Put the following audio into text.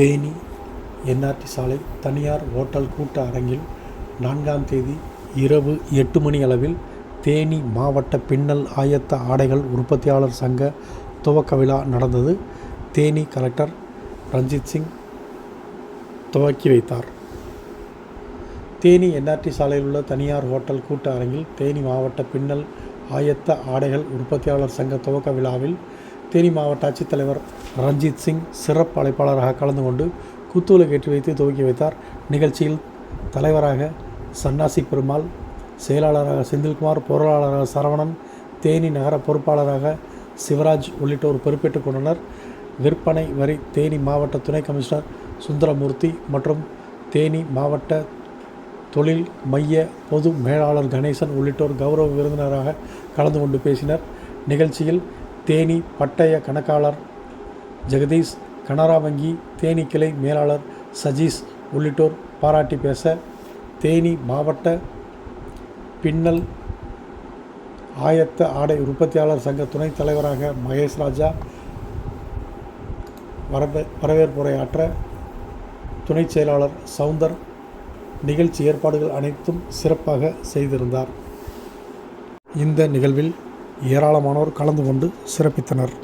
Theni NRT சாலை தனியார் hotel கூட்ட அரங்கில் நான்காம் தேதி இரவு எட்டு மணி அளவில் தேனி மாவட்ட பின்னல் ஆயத்த ஆடைகள் உற்பத்தியாளர் சங்க துவக்க விழா நடந்தது. தேனி கலெக்டர் ரஞ்சித் சிங் துவக்கி வைத்தார். தேனி என்ஆர்டி சாலையில் உள்ள தனியார் ஹோட்டல் கூட்ட அரங்கில் தேனி மாவட்ட பின்னல் ஆயத்த ஆடைகள் உற்பத்தியாளர் சங்க துவக்க விழாவில் தேனி மாவட்ட ஆட்சித்தலைவர் ரஞ்சித் சிங் சிறப்பு அழைப்பாளராக கலந்து கொண்டு குத்துவிளக்கு ஏற்றி வைத்து துவக்கி வைத்தார். நிகழ்ச்சியில் தலைவராக சன்னாசி பெருமாள் செயலாளராக செந்தில்குமார் பொருளாளராக சரவணன் தேனி நகர பொறுப்பாளராக சிவராஜ் உள்ளிட்டோர் பொறுப்பேற்றுக் கொண்டனர். விற்பனை வரி தேனி மாவட்ட துணை கமிஷனர் சுந்தரமூர்த்தி மற்றும் தேனி மாவட்ட தொழில் மைய பொது மேலாளர் கணேசன் உள்ளிட்டோர் கௌரவ விருந்தினராக கலந்து கொண்டு பேசினர். நிகழ்ச்சியில் தேனி பட்டய கணக்காளர் ஜெகதீஷ் கனரா வங்கி தேனி கிளை மேலாளர் சஜீஷ் உள்ளிட்டோர் பாராட்டி பேச தேனி மாவட்ட பின்னல் ஆயத்த ஆடை உற்பத்தியாளர் சங்க துணைத் தலைவராக மகேஷ் ராஜா வரவே வரவேற்புரையாற்ற துணைச் செயலாளர் சவுந்தர். நிகழ்ச்சி ஏற்பாடுகள் அனைத்தும் சிறப்பாக செய்திருந்தார். இந்த நிகழ்வில் ஏராளமானோர் கலந்து கொண்டு சிறப்பித்தனர்.